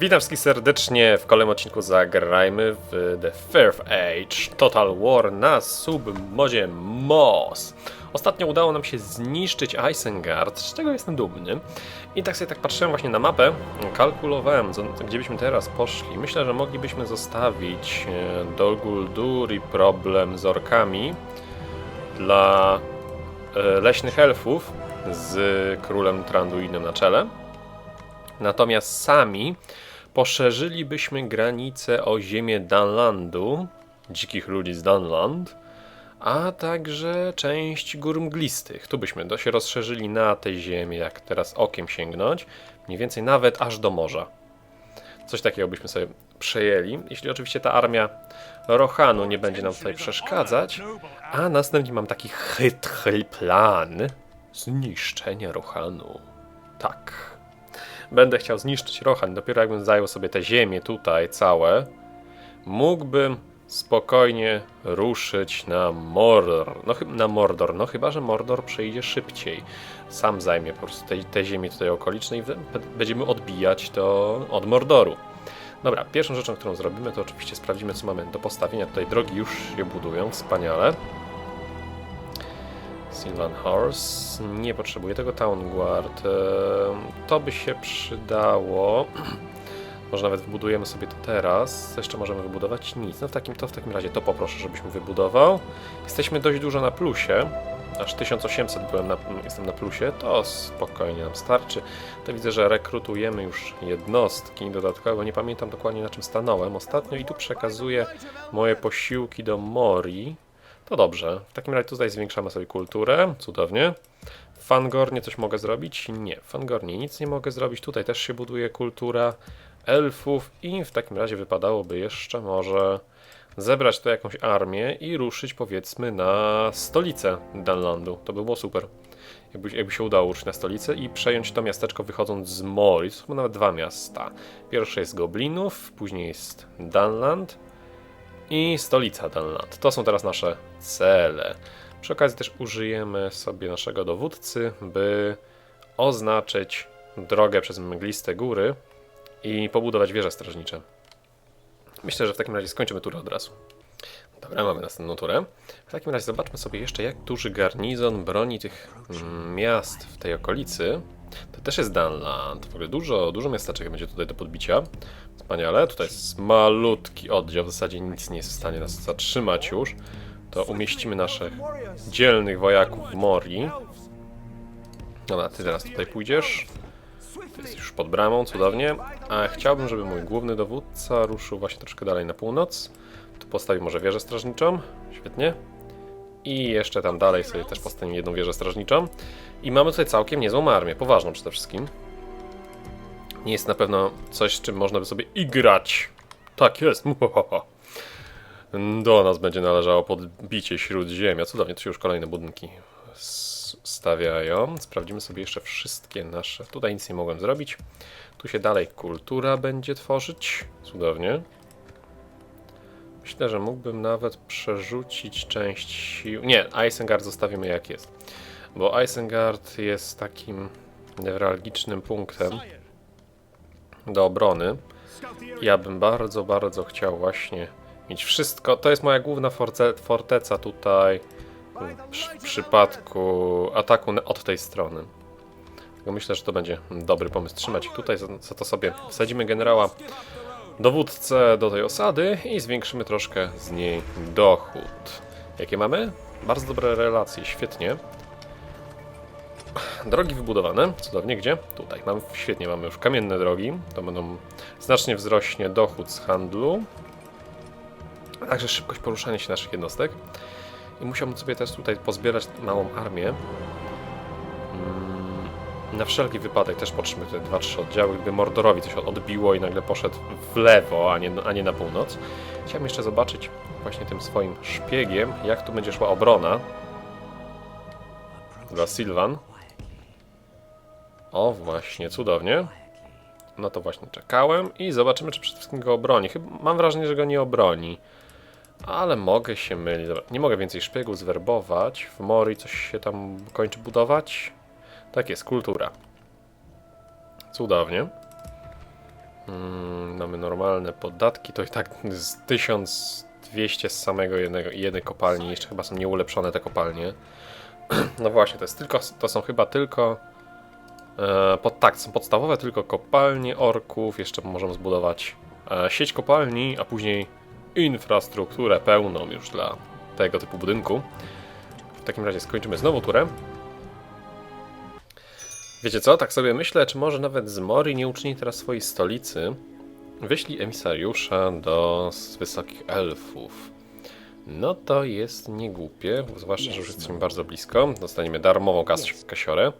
Witam wszystkich serdecznie w kolejnym odcinku Zagrajmy w The First Age Total War na submodzie MOS. Ostatnio udało nam się zniszczyć Isengard, z czego jestem dumny. I tak sobie tak patrzyłem właśnie na mapę, kalkulowałem, gdzie byśmy teraz poszli. Myślę, że moglibyśmy zostawić e, Dol Guldur i problem z orkami dla e, leśnych elfów z królem Tranduinem na czele. Natomiast sami poszerzylibyśmy granicę o ziemię Danlandu, dzikich ludzi z Danland, a także część gór mglistych. Tu byśmy się rozszerzyli na tę ziemię, jak teraz okiem sięgnąć, mniej więcej nawet aż do morza. Coś takiego byśmy sobie przejęli, jeśli oczywiście ta armia Rohanu nie będzie nam tutaj przeszkadzać. A następnie mam taki chytry plan zniszczenia Rohanu. Tak. Będę chciał zniszczyć Rohan. Dopiero jakbym zajął sobie te ziemię tutaj całe, mógłbym spokojnie ruszyć na Mordor. No, na Mordor. No chyba, że Mordor przejdzie szybciej. Sam zajmie po prostu te, te ziemie tutaj okoliczne i będziemy odbijać to od Mordoru. Dobra, pierwszą rzeczą, którą zrobimy, to oczywiście sprawdzimy, co mamy do postawienia. Tutaj drogi już się budują, wspaniale. Sylvan Horse. Nie potrzebuję tego Town Guard. Ehm, To by się przydało. Może nawet wybudujemy sobie to teraz. Co jeszcze możemy wybudować? Nic. No w takim, to w takim razie to poproszę, żebyśmy wybudował. Jesteśmy dość dużo na plusie. Aż 1800 byłem na, jestem na plusie. To spokojnie nam starczy. To widzę, że rekrutujemy już jednostki dodatkowo. Nie pamiętam dokładnie na czym stanąłem ostatnio i tu przekazuję moje posiłki do Mori. To dobrze. W takim razie tutaj zwiększamy sobie kulturę. Cudownie. W Fangornie coś mogę zrobić? Nie. W Fangornie nic nie mogę zrobić. Tutaj też się buduje kultura elfów i w takim razie wypadałoby jeszcze może zebrać tu jakąś armię i ruszyć powiedzmy na stolicę Danlandu. To by było super. Jakby, jakby się udało ruszyć na stolicę i przejąć to miasteczko wychodząc z Mori. To są nawet dwa miasta. Pierwsze jest Goblinów, później jest Danland i stolica Danland. To są teraz nasze cele. Przy okazji też użyjemy sobie naszego dowódcy, by oznaczyć drogę przez mgliste góry i pobudować wieże strażnicze. Myślę, że w takim razie skończymy turę od razu. Dobra, mamy następną turę. W takim razie zobaczmy sobie jeszcze, jak duży garnizon broni tych mm, miast w tej okolicy. To też jest Danland. W ogóle dużo, dużo miasteczek będzie tutaj do podbicia. Wspaniale. Tutaj jest malutki oddział, w zasadzie nic nie jest w stanie nas zatrzymać już. To umieścimy naszych dzielnych wojaków w Mori. Dobra, ty teraz tutaj pójdziesz. Ty jesteś już pod bramą, cudownie. A chciałbym, żeby mój główny dowódca ruszył właśnie troszkę dalej na północ. Tu postawił może wieżę strażniczą. Świetnie. I jeszcze tam dalej sobie też postawimy jedną wieżę strażniczą. I mamy tutaj całkiem niezłą armię, poważną przede wszystkim. Nie jest na pewno coś, czym można by sobie igrać. Tak jest. Do nas będzie należało podbicie śródziemia. Cudownie, tu się już kolejne budynki stawiają. Sprawdzimy sobie jeszcze wszystkie nasze. Tutaj nic nie mogłem zrobić. Tu się dalej kultura będzie tworzyć. Cudownie. Myślę, że mógłbym nawet przerzucić część sił. Nie, Isengard zostawimy jak jest. Bo Isengard jest takim newralgicznym punktem do obrony. Ja bym bardzo, bardzo chciał właśnie mieć wszystko. To jest moja główna force, forteca tutaj w przy- w przypadku ataku od tej strony. Myślę, że to będzie dobry pomysł trzymać ich tutaj. Za to sobie wsadzimy generała dowódcę do tej osady i zwiększymy troszkę z niej dochód. Jakie mamy? Bardzo dobre relacje, świetnie. Drogi wybudowane, cudownie, gdzie? Tutaj. Mam, świetnie, mamy już kamienne drogi, to będą znacznie wzrośnie dochód z handlu, a także szybkość poruszania się naszych jednostek. I musiałbym sobie też tutaj pozbierać małą armię. Mm, Na wszelki wypadek też potrzebujemy te 2-3 oddziały, gdyby Mordorowi coś odbiło i nagle poszedł w lewo, a nie, a nie na północ. Chciałem jeszcze zobaczyć właśnie tym swoim szpiegiem, jak tu będzie szła obrona dla Sylvan. O, właśnie, cudownie. No to właśnie czekałem i zobaczymy, czy przede wszystkim go obroni. Chyba mam wrażenie, że go nie obroni. Ale mogę się mylić. Nie mogę więcej szpiegów zwerbować. W Mori coś się tam kończy budować. Tak jest, kultura. Cudownie. Mm, mamy normalne podatki, to i tak z 1200 z samego jednego, jednej kopalni, jeszcze chyba są nieulepszone te kopalnie. No właśnie, to jest tylko, to są chyba tylko, e, pod, tak, są podstawowe tylko kopalnie orków, jeszcze możemy zbudować e, sieć kopalni, a później infrastrukturę pełną już dla tego typu budynku. W takim razie skończymy znowu turę. Wiecie co, tak sobie myślę, czy może nawet z Mori nie uczyni teraz swojej stolicy. Wyślij emisariusza do wysokich elfów. No to jest niegłupie, zwłaszcza, że już jesteśmy bardzo blisko. Dostaniemy darmową kas kasiorę.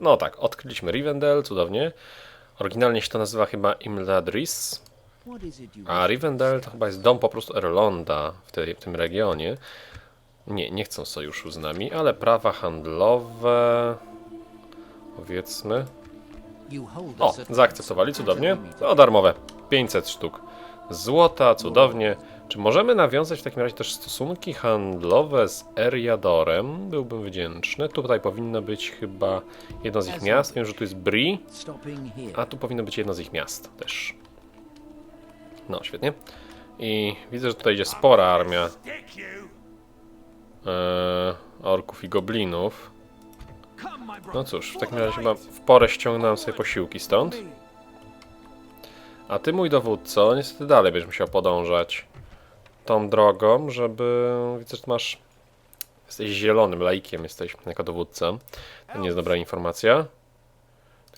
No tak, odkryliśmy Rivendell, cudownie. Oryginalnie się to nazywa chyba Imladris. A Rivendell to chyba jest dom po prostu Erlonda w, tej, w tym regionie. Nie, nie chcą sojuszu z nami, ale prawa handlowe. Powiedzmy. O, zaakceptowali, cudownie. To darmowe. 500 sztuk złota, cudownie. Czy możemy nawiązać w takim razie też stosunki handlowe z Eriadorem? Byłbym wdzięczny. Tutaj powinno być chyba jedno z ich miast. Wiem, że tu jest Bri. A tu powinno być jedno z ich miast też. No, świetnie. I widzę, że tutaj idzie spora armia e, orków i goblinów. No cóż, w takim razie chyba w porę ściągnąłem sobie posiłki stąd. A ty, mój dowódco, niestety dalej będziesz musiał podążać tą drogą, żeby... Widzę, że masz... Jesteś zielonym laikiem, jesteś jako dowódca. To nie jest dobra informacja.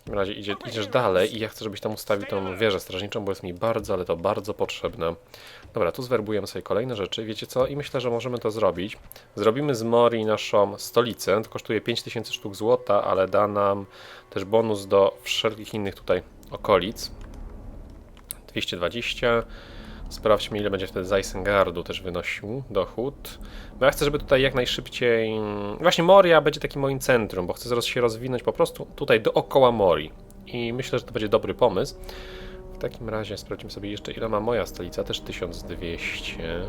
W takim razie idzie, idziesz dalej i ja chcę, żebyś tam ustawił tą wieżę strażniczą, bo jest mi bardzo, ale to bardzo potrzebne. Dobra, tu zwerbujemy sobie kolejne rzeczy, wiecie co? I myślę, że możemy to zrobić. Zrobimy z Mori naszą stolicę, to kosztuje 5000 sztuk złota, ale da nam też bonus do wszelkich innych tutaj okolic. 220. Sprawdźmy, ile będzie wtedy z Isengardu też wynosił dochód. Bo ja chcę, żeby tutaj jak najszybciej... Właśnie Moria będzie takim moim centrum, bo chcę się rozwinąć po prostu tutaj dookoła Mori. I myślę, że to będzie dobry pomysł. W takim razie sprawdźmy sobie jeszcze, ile ma moja stolica. Też 1200.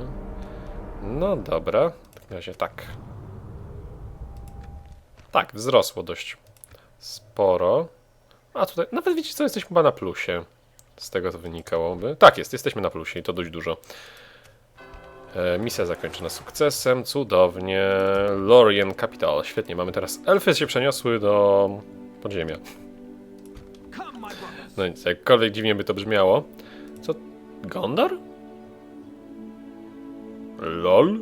No dobra. W takim razie tak. Tak, wzrosło dość sporo. A tutaj, nawet wiecie co, jesteśmy chyba na plusie. Z tego to wynikałoby. Tak jest, jesteśmy na plusie i to dość dużo. E, misja zakończona sukcesem, cudownie. Lorien Capital, świetnie, mamy teraz... Elfy się przeniosły do podziemia. No nic, jakkolwiek dziwnie by to brzmiało. Co? Gondor? LOL?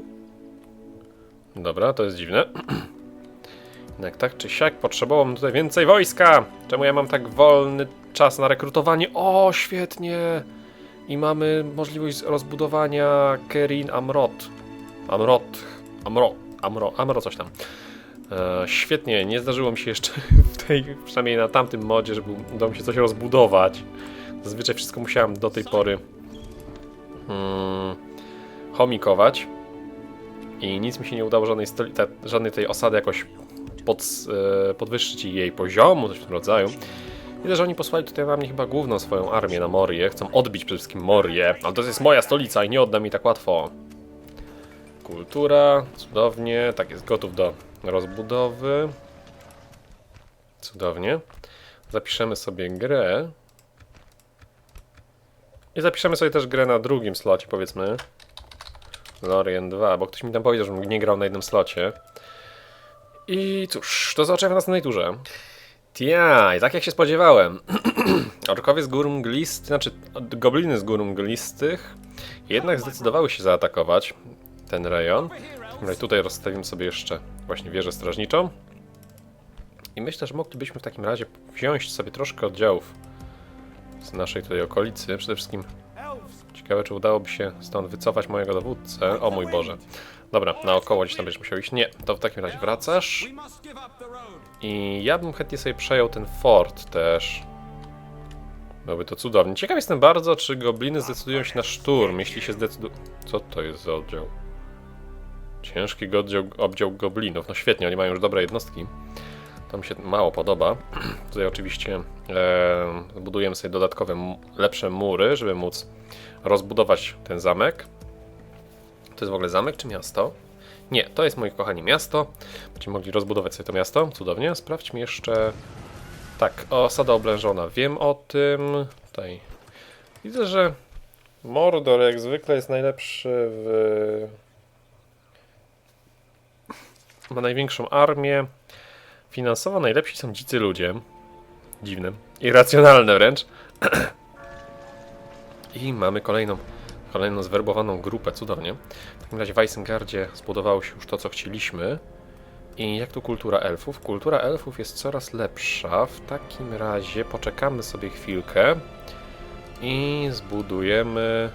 Dobra, to jest dziwne. Jednak tak czy siak potrzebowałbym tutaj więcej wojska! Czemu ja mam tak wolny czas na rekrutowanie? O, świetnie! I mamy możliwość rozbudowania Kerin Amrot. Amrot. Amro. Amro. Amro coś tam. E, świetnie, nie zdarzyło mi się jeszcze w tej, przynajmniej na tamtym modzie, żeby udało mi się coś rozbudować. Zazwyczaj wszystko musiałem do tej pory hmm, chomikować. I nic mi się nie udało żadnej, stoli- żadnej tej osady jakoś pod, e, podwyższyć jej poziomu, coś w tym rodzaju. Widzę, że oni posłali tutaj na mnie chyba główną swoją armię na Morię. Chcą odbić przede wszystkim Morię, ale to jest moja stolica i nie odda mi tak łatwo. Kultura, cudownie, tak jest gotów do rozbudowy. Cudownie. Zapiszemy sobie grę. I zapiszemy sobie też grę na drugim slocie, powiedzmy. Lorien 2, bo ktoś mi tam powiedział, żebym nie grał na jednym slocie. I cóż, to zobaczymy w następnej turze. Tia, i tak jak się spodziewałem. Orkowie z gór mglistych, znaczy gobliny z gór mglistych jednak zdecydowały się zaatakować ten rejon. No i tutaj rozstawimy sobie jeszcze właśnie wieżę strażniczą. I myślę, że moglibyśmy w takim razie wziąć sobie troszkę oddziałów z naszej tutaj okolicy. Przede wszystkim ciekawe, czy udałoby się stąd wycofać mojego dowódcę. O mój Boże. Dobra, naokoło gdzieś tam będziesz musiał iść. Nie, to w takim razie wracasz. I ja bym chętnie sobie przejął ten fort też. Byłoby to cudownie. Ciekaw jestem bardzo, czy gobliny zdecydują się na szturm. Jeśli się zdecydują... Co to jest za oddział? Ciężki oddział, oddział goblinów. No świetnie, oni mają już dobre jednostki. To mi się mało podoba. Tutaj oczywiście e, budujemy sobie dodatkowe, lepsze mury, żeby móc rozbudować ten zamek. To jest w ogóle zamek czy miasto? Nie, to jest, moi kochani, miasto. Będziemy mogli rozbudować sobie to miasto. Cudownie. Sprawdźmy jeszcze... Tak, osada oblężona. Wiem o tym. Tutaj Widzę, że Mordor jak zwykle jest najlepszy w... Ma największą armię. Finansowo najlepsi są dzicy ludzie. Dziwne. Irracjonalne wręcz. I mamy kolejną, kolejną zwerbowaną grupę. Cudownie. W takim razie w Weisengardzie zbudowało się już to, co chcieliśmy. I jak tu kultura elfów? Kultura elfów jest coraz lepsza. W takim razie poczekamy sobie chwilkę i zbudujemy.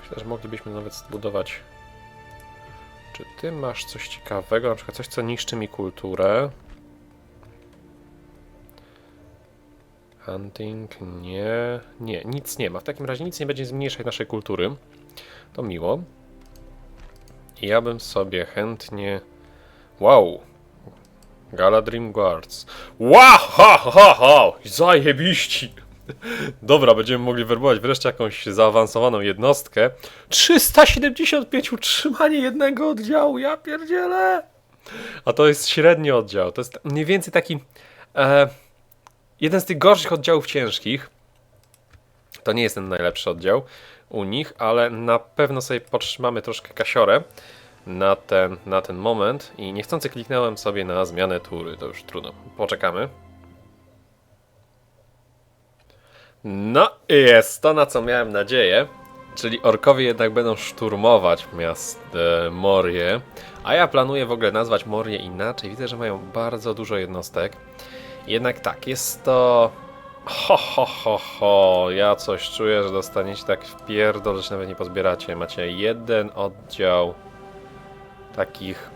Myślę, że moglibyśmy nawet zbudować. Czy ty masz coś ciekawego? Na przykład coś, co niszczy mi kulturę? Hunting? Nie. Nie, nic nie ma. W takim razie nic nie będzie zmniejszać naszej kultury. To miło. Ja bym sobie chętnie. Wow! Galadrim Guards. Wow! Ha, ha, ha! Zajebiści! Dobra, będziemy mogli werbować wreszcie jakąś zaawansowaną jednostkę. 375 utrzymanie jednego oddziału, ja pierdzielę! A to jest średni oddział. To jest mniej więcej taki... E, jeden z tych gorszych oddziałów ciężkich. To nie jest ten najlepszy oddział u nich, ale na pewno sobie podtrzymamy troszkę kasiorę na ten, na ten moment i niechcący kliknąłem sobie na zmianę tury. To już trudno. Poczekamy. No jest to, na co miałem nadzieję. Czyli orkowie jednak będą szturmować miasto Morie. A ja planuję w ogóle nazwać Morie inaczej. Widzę, że mają bardzo dużo jednostek. Jednak tak, jest to... Ho, ho, ho, ho. Ja coś czuję, że dostaniecie tak w pierdol, że nawet nie pozbieracie. Macie jeden oddział takich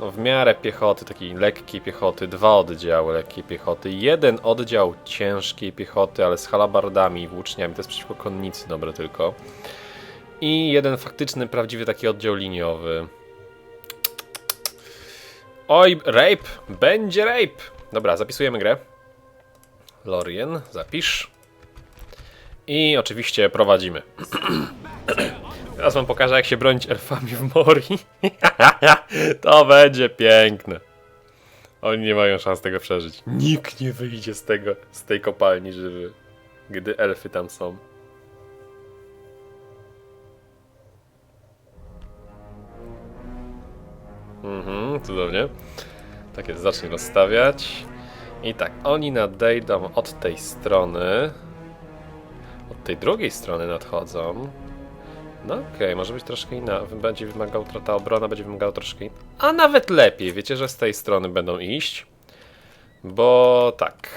no w miarę piechoty, takiej lekkiej piechoty, dwa oddziały lekkiej piechoty, jeden oddział ciężkiej piechoty, ale z halabardami i włóczniami, to jest przeciwko konnicy dobre tylko. I jeden faktyczny, prawdziwy taki oddział liniowy. Oj, rape! Będzie rape! Dobra, zapisujemy grę. Lorien, zapisz. I oczywiście prowadzimy. Teraz wam pokażę, jak się bronić elfami w Morii. to będzie piękne. Oni nie mają szans tego przeżyć. Nikt nie wyjdzie z tego, z tej kopalni żywy, gdy elfy tam są. Mhm, cudownie. Tak jest, zacznij rozstawiać. I tak, oni nadejdą od tej strony. Od tej drugiej strony nadchodzą. No okej, może być troszkę inna. Będzie wymagał, ta obrona będzie wymagała troszkę inna. A nawet lepiej, wiecie, że z tej strony będą iść. Bo tak.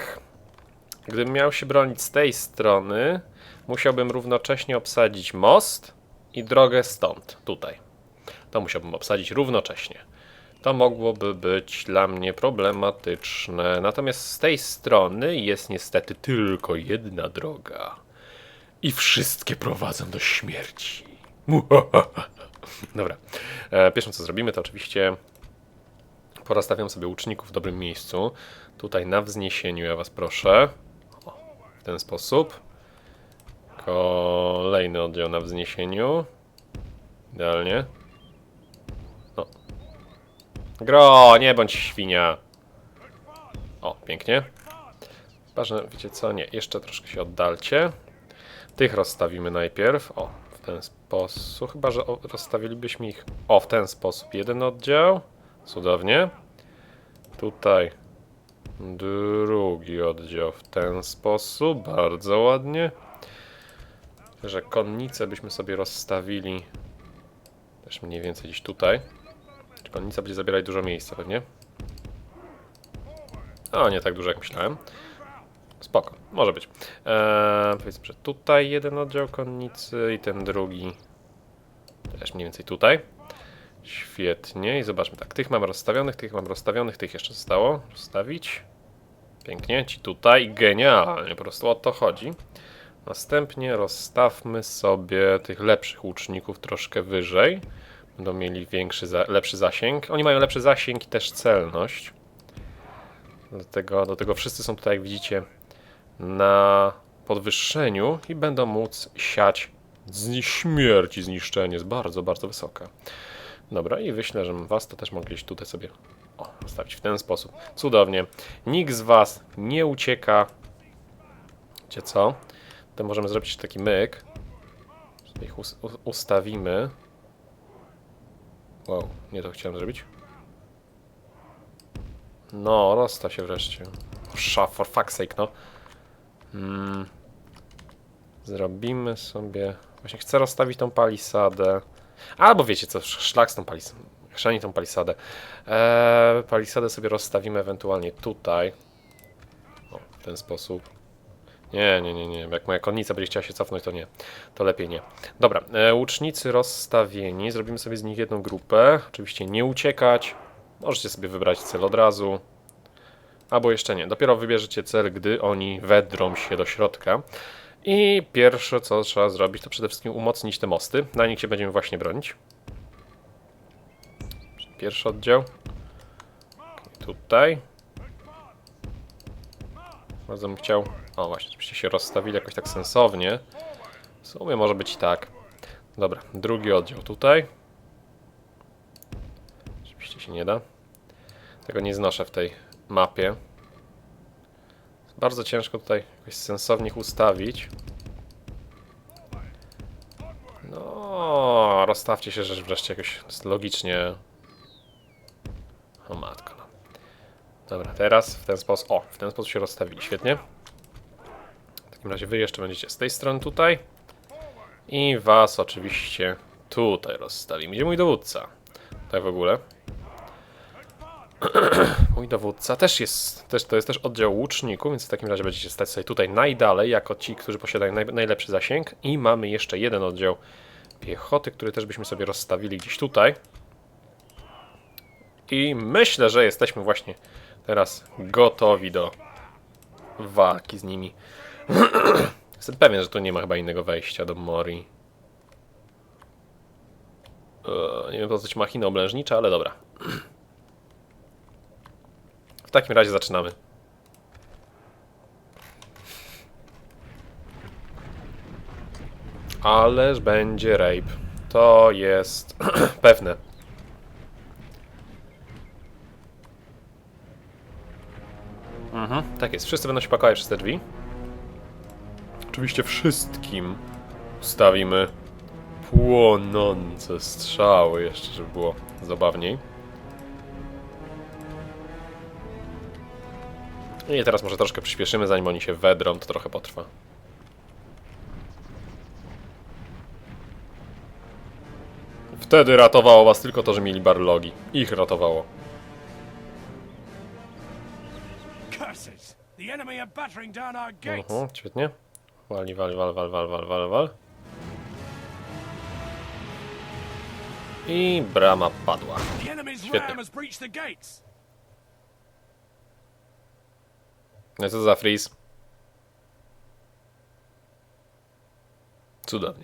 Gdybym miał się bronić z tej strony, musiałbym równocześnie obsadzić most i drogę stąd, tutaj. To musiałbym obsadzić równocześnie. To mogłoby być dla mnie problematyczne. Natomiast z tej strony jest niestety tylko jedna droga. I wszystkie prowadzą do śmierci. Dobra. E, pierwszym co zrobimy, to oczywiście porozstawiam sobie łuczników w dobrym miejscu. Tutaj na wzniesieniu, ja was proszę. W ten sposób. Kolejny oddział na wzniesieniu. Idealnie. Gro, nie bądź świnia. O, pięknie. Ważne, wiecie co? Nie, jeszcze troszkę się oddalcie. Tych rozstawimy najpierw. O, w ten sposób. Chyba, że rozstawilibyśmy ich. O, w ten sposób. Jeden oddział. Cudownie. Tutaj drugi oddział w ten sposób. Bardzo ładnie. Że konnicę byśmy sobie rozstawili też mniej więcej gdzieś tutaj. Konnica będzie zabierać dużo miejsca pewnie. O, nie tak dużo jak myślałem. Spoko, może być. Eee, powiedzmy, że tutaj jeden oddział konnicy i ten drugi też mniej więcej tutaj. Świetnie i zobaczmy tak, tych mam rozstawionych, tych mam rozstawionych, tych jeszcze zostało rozstawić. Pięknie, ci tutaj, genialnie, po prostu o to chodzi. Następnie rozstawmy sobie tych lepszych łuczników troszkę wyżej. Będą mieli większy, lepszy zasięg. Oni mają lepszy zasięg i też celność. Dlatego, do tego wszyscy są tutaj, jak widzicie, na podwyższeniu i będą móc siać z śmierć i zniszczenie. Jest bardzo, bardzo wysoka. Dobra, i myślę, że was to też mogliś tutaj sobie o, zostawić w ten sposób. Cudownie. Nikt z was nie ucieka. Wiecie co? To możemy zrobić taki myk. Sobie ich ustawimy. Wow, nie to chciałem zrobić. No, rozstaw się wreszcie. Sza, for fuck's sake, no. Mm. Zrobimy sobie... Właśnie chcę rozstawić tą palisadę. Albo wiecie co, sz- szlak z tą palisadą. Chrzani tą palisadę. Eee, palisadę sobie rozstawimy ewentualnie tutaj. O, w ten sposób. Nie, nie, nie, nie. Jak moja konnica będzie chciała się cofnąć, to nie. To lepiej nie. Dobra, e, łucznicy rozstawieni. Zrobimy sobie z nich jedną grupę. Oczywiście nie uciekać. Możecie sobie wybrać cel od razu. Albo jeszcze nie. Dopiero wybierzecie cel, gdy oni wedrą się do środka. I pierwsze, co trzeba zrobić, to przede wszystkim umocnić te mosty. Na nich się będziemy właśnie bronić. Pierwszy oddział. Tutaj. Bardzo bym chciał. O, właśnie, żebyście się rozstawili jakoś tak sensownie. W sumie może być i tak. Dobra, drugi oddział tutaj. Oczywiście się nie da. Tego nie znoszę w tej mapie. Bardzo ciężko tutaj jakoś sensownie ich ustawić. No, rozstawcie się, że wreszcie jakoś logicznie. O matko. No. Dobra, teraz w ten sposób. O, w ten sposób się rozstawili. Świetnie. Takim razie wy jeszcze będziecie z tej strony tutaj. I was oczywiście tutaj rozstawimy. Gdzie mój dowódca? Tak w ogóle. Mój dowódca też jest, też, to jest też oddział łuczników, więc w takim razie będziecie stać sobie tutaj najdalej, jako ci, którzy posiadają naj, najlepszy zasięg. I mamy jeszcze jeden oddział piechoty, który też byśmy sobie rozstawili gdzieś tutaj. I myślę, że jesteśmy właśnie teraz gotowi do walki z nimi. Jestem pewien, że tu nie ma chyba innego wejścia do Mori. Eee, nie wiem, po co ci machiny oblężnicze, ale dobra. W takim razie zaczynamy. Ależ będzie rape. To jest pewne. Mhm, tak jest. Wszyscy będą się pakować przez te drzwi. Oczywiście wszystkim ustawimy płonące strzały jeszcze, żeby było zabawniej. I teraz może troszkę przyspieszymy, zanim oni się wedrą, to trochę potrwa. Wtedy ratowało was tylko to, że mieli barlogi. Ich ratowało. Curses! The enemy are battering down our gates! Mhm, świetnie. Wali, wal, wal, wal, wal, wal, wal, wal. I brama padła. Świetnie. No co za freeze? Cudownie.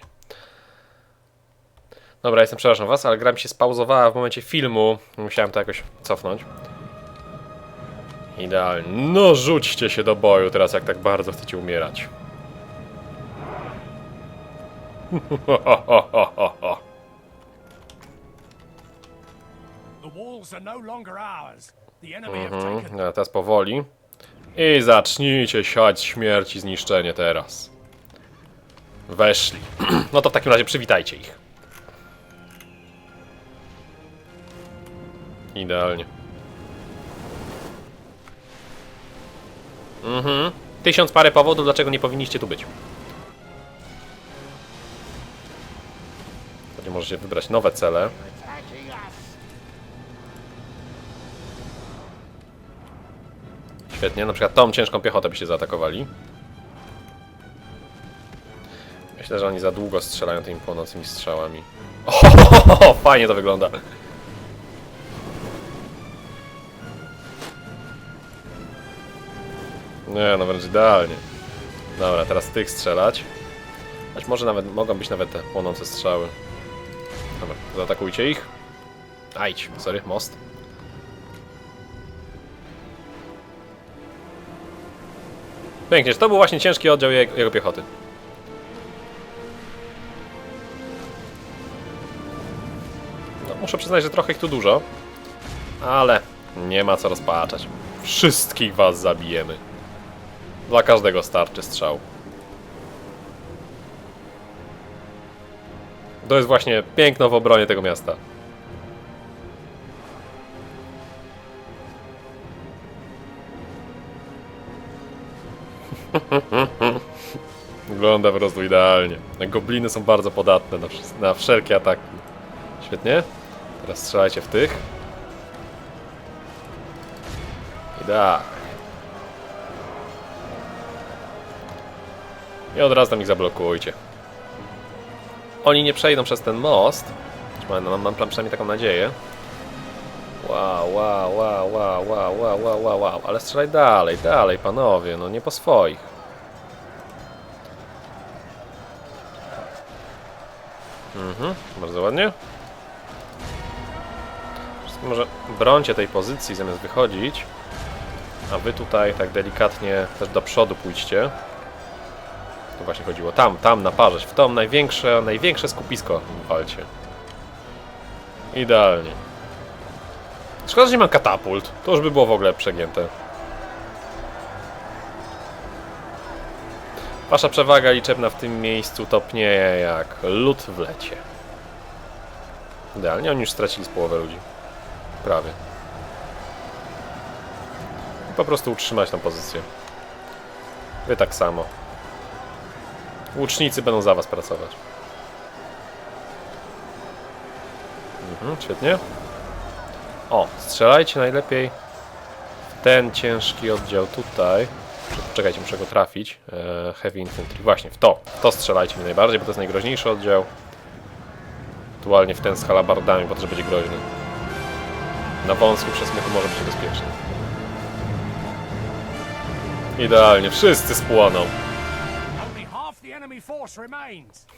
Dobra, jestem, przepraszam was, ale gra mi się spauzowała w momencie filmu. Musiałem to jakoś cofnąć. Idealnie. No rzućcie się do boju teraz, jak tak bardzo chcecie umierać. Mhm, taken no, teraz powoli. I zacznijcie siać śmierć i zniszczenie teraz. Weszli. No to w takim razie przywitajcie ich. Idealnie. Mhm. Tysiąc parę powodów, dlaczego nie powinniście tu być. Pewnie możecie wybrać nowe cele. Świetnie, na przykład tą ciężką piechotę byście zaatakowali. Myślę, że oni za długo strzelają tymi płonącymi strzałami. O, fajnie to wygląda. Nie, no wręcz idealnie. Dobra, teraz tych strzelać. Choć może nawet, mogą być nawet te płonące strzały. Dobra, zaatakujcie ich. Ajdź, sorry, most. Pięknie, to był właśnie ciężki oddział jego, jego piechoty. No, muszę przyznać, że trochę ich tu dużo. Ale nie ma co rozpaczać. Wszystkich was zabijemy. Dla każdego starczy strzał. To jest właśnie piękno w obronie tego miasta. Wygląda po prostu idealnie. Gobliny są bardzo podatne na, na wszelkie ataki. Świetnie. Teraz strzelajcie w tych. Idealnie. I od razu tam ich zablokujcie. Oni nie przejdą przez ten most. Mam, mam, mam przynajmniej taką nadzieję. Wow, wow, wow, wow, wow, wow, wow, wow. Ale strzelaj dalej, dalej, panowie, no nie po swoich. Mhm, bardzo ładnie. Może brońcie tej pozycji zamiast wychodzić. A wy tutaj tak delikatnie też do przodu pójdźcie. To właśnie chodziło. Tam, tam naparzać. W to największe, największe skupisko walcie. Idealnie. Szkoda, że nie mam katapult. To już by było w ogóle przegięte. Wasza przewaga liczebna w tym miejscu topnieje jak lód w lecie. Idealnie, oni już stracili z połowę ludzi. Prawie. I po prostu utrzymać tą pozycję. Wy tak samo. Łucznicy będą za was pracować. Mhm, świetnie. O, strzelajcie najlepiej w ten ciężki oddział tutaj. Czekajcie, muszę go trafić. E, heavy Infantry. Właśnie, w to. W to strzelajcie mi najbardziej, bo to jest najgroźniejszy oddział. Aktualnie w ten z halabardami, bo też będzie groźny. Na wąsku przesmyku może być niebezpieczny. Idealnie, wszyscy spłoną.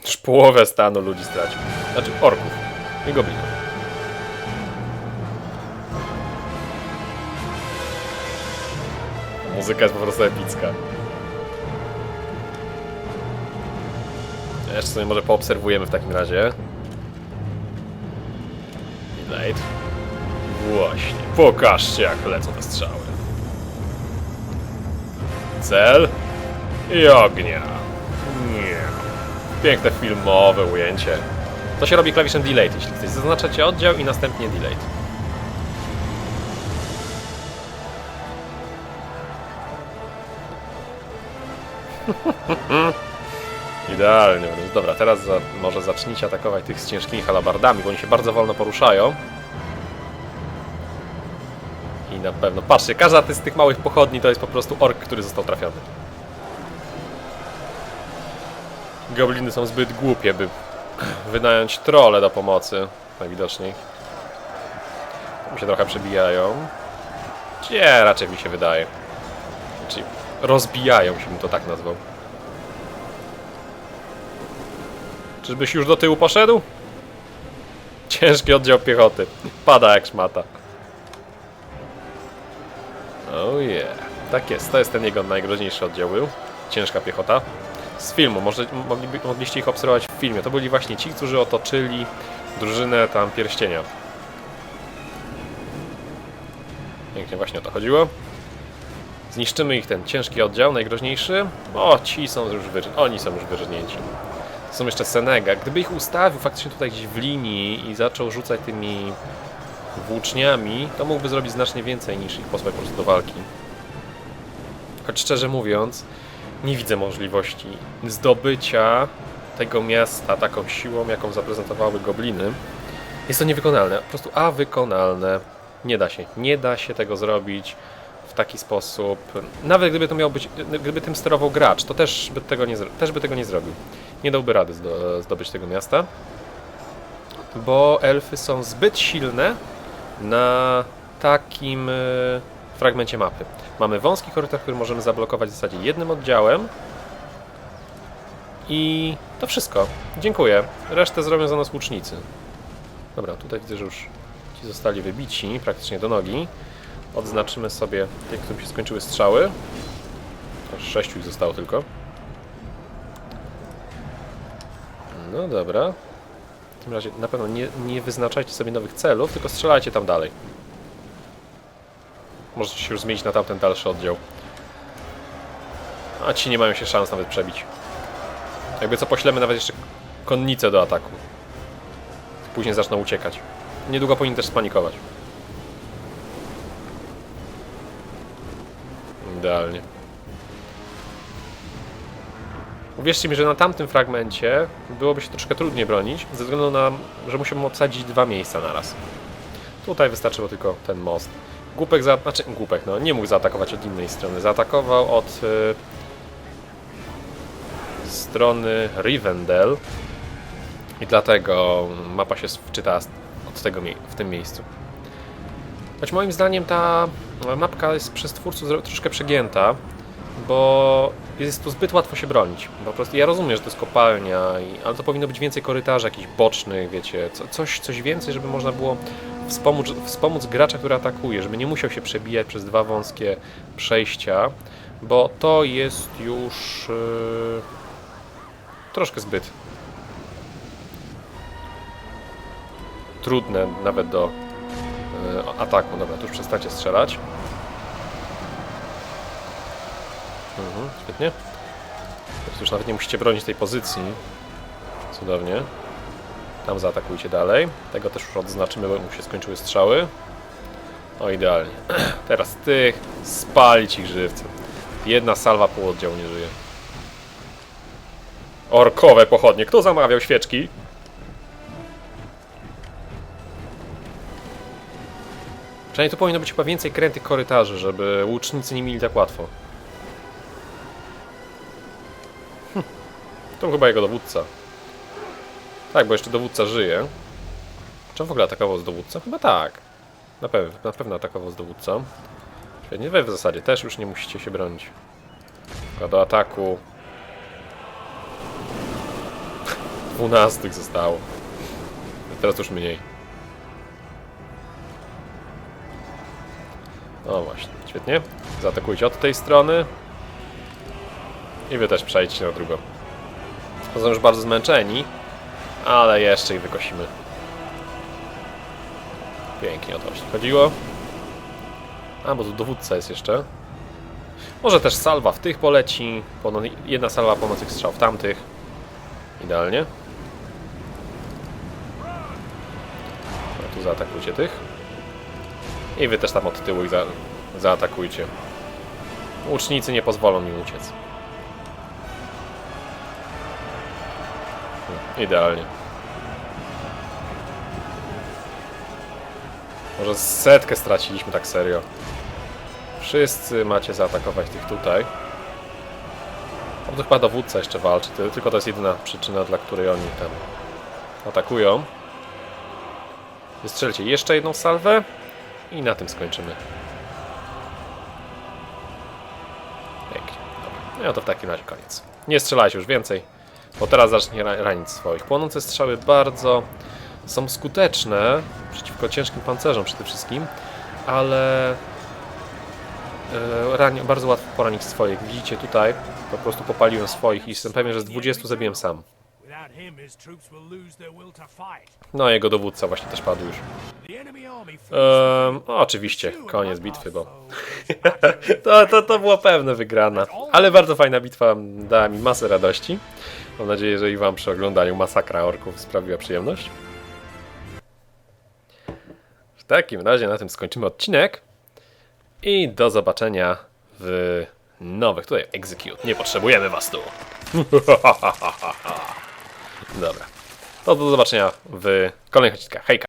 Już połowę stanu ludzi stracił. Znaczy orków i goblinów. Muzyka jest po prostu epicka. Jeszcze sobie może poobserwujemy w takim razie. Midlight. Właśnie. Pokażcie jak lecą te strzały. Cel. I ognia. Piękne filmowe ujęcie. To się robi klawiszem Delayed, jeśli chcecie. Zaznaczacie oddział i następnie Delayed. Idealnie. Więc Dobra, teraz za, może zacznijcie atakować tych z ciężkimi halabardami, bo oni się bardzo wolno poruszają. I na pewno, patrzcie, każda z tych małych pochodni to jest po prostu ork, który został trafiony. Gobliny są zbyt głupie, by wynająć trole do pomocy, najwidoczniej. Tam się trochę przebijają. Nie, raczej mi się wydaje. Znaczy, rozbijają się, bym to tak nazwał. Czyżbyś już do tyłu poszedł? Ciężki oddział piechoty. Pada jak szmata. Oh yeah. Tak jest, to jest ten jego najgroźniejszy oddział był. Ciężka piechota. Z filmu, może mogliby, mogliście ich obserwować w filmie. To byli właśnie ci, którzy otoczyli drużynę tam pierścienia. Pięknie właśnie o to chodziło. Zniszczymy ich ten ciężki oddział, najgroźniejszy. O, ci są już wyrzy- oni są już wyrżnięci. Są jeszcze Senega. Gdyby ich ustawił faktycznie tutaj gdzieś w linii i zaczął rzucać tymi włóczniami, to mógłby zrobić znacznie więcej niż ich posłać po prostu do walki. Choć szczerze mówiąc, nie widzę możliwości zdobycia tego miasta taką siłą, jaką zaprezentowały gobliny. Jest to niewykonalne, po prostu a wykonalne. Nie da się, nie da się tego zrobić w taki sposób. Nawet gdyby to miał być, gdyby tym sterował gracz, to też by tego nie, też by tego nie zrobił. Nie dałby rady zdo, zdobyć tego miasta, bo elfy są zbyt silne na takim e, fragmencie mapy. Mamy wąski korytarz, który możemy zablokować w zasadzie jednym oddziałem. I to wszystko. Dziękuję. Resztę zrobią za nas łucznicy. Dobra, tutaj widzę, że już ci zostali wybici praktycznie do nogi. Odznaczymy sobie tych, którym się skończyły strzały. Aż sześciu ich zostało tylko. No dobra. W tym razie na pewno nie, nie wyznaczajcie sobie nowych celów, tylko strzelajcie tam dalej. Możecie się już zmienić na tamten dalszy oddział. A ci nie mają się szans nawet przebić. Jakby co poślemy nawet jeszcze konnicę do ataku. Później zaczną uciekać. Niedługo powinien też spanikować. Idealnie. Uwierzcie mi, że na tamtym fragmencie byłoby się troszkę trudniej bronić, ze względu na, że musimy obsadzić dwa miejsca naraz. Tutaj wystarczyło tylko ten most. Głupek za... znaczy głupek, no nie mógł zaatakować od innej strony. Zaatakował od y, strony Rivendell i dlatego mapa się wczyta od tego w tym miejscu. Choć moim zdaniem ta mapka jest przez twórców troszkę przegięta, bo jest tu zbyt łatwo się bronić. Po prostu ja rozumiem, że to jest kopalnia, i, ale to powinno być więcej korytarzy jakichś bocznych, wiecie, co, coś, coś więcej, żeby można było wspomóc, wspomóc gracza, który atakuje, żeby nie musiał się przebijać przez dwa wąskie przejścia, bo to jest już yy, troszkę zbyt trudne nawet do yy, ataku. Dobra, tu już przestańcie strzelać. Mhm, świetnie. Już nawet nie musicie bronić tej pozycji. Cudownie. Tam zaatakujcie dalej. Tego też już odznaczymy, bo mu się skończyły strzały. O, idealnie. Teraz tych spalić ich żywcem. Jedna salwa pół oddziału nie żyje. Orkowe pochodnie. Kto zamawiał świeczki? Przynajmniej tu powinno być chyba więcej krętych korytarzy, żeby łucznicy nie mieli tak łatwo. To chyba jego dowódca. Tak, bo jeszcze dowódca żyje. Czy w ogóle atakował z dowódcą? Chyba tak. Na pewno, na pewno atakował z dowódcą. Świetnie, wy w zasadzie też już nie musicie się bronić. Tylko do ataku. 12 zostało. Teraz już mniej. No właśnie, świetnie. Zaatakujcie od tej strony. I wy też przejdźcie na drugą. Są już bardzo zmęczeni, ale jeszcze ich wykosimy. Pięknie o to właśnie chodziło. A, bo tu dowódca jest jeszcze. Może też salwa w tych poleci. Jedna salwa pomocnych strzał w tamtych. Idealnie. A tu zaatakujcie tych. I wy też tam od tyłu ich za zaatakujcie. Łucznicy nie pozwolą mi uciec. Idealnie. Może setkę straciliśmy tak serio. Wszyscy macie zaatakować tych tutaj. O, to chyba dowódca jeszcze walczy, ty- tylko to jest jedyna przyczyna, dla której oni tam atakują. Wystrzelcie jeszcze jedną salwę i na tym skończymy. Pięknie. Dobra. No to w takim razie koniec. Nie strzelajcie już więcej, bo teraz zacznie ra- ranić swoich. Płonące strzały bardzo są skuteczne przeciwko ciężkim pancerzom przede wszystkim, ale e, rani- bardzo łatwo poranić swoich. Widzicie tutaj, po prostu popaliłem swoich i jestem pewien, że z 20 zabiłem sam. No, jego dowódca właśnie też padł już. Ehm, o, oczywiście, koniec bitwy, bo to, to, to była pewna wygrana. Ale bardzo fajna bitwa dała mi masę radości. Mam nadzieję, że i Wam przy oglądaniu masakra orków sprawiła przyjemność. W takim razie na tym skończymy odcinek. I do zobaczenia w nowych. Tutaj execute. Nie potrzebujemy Was tu. Dobra. To do zobaczenia w kolejnych odcinkach. Hejka.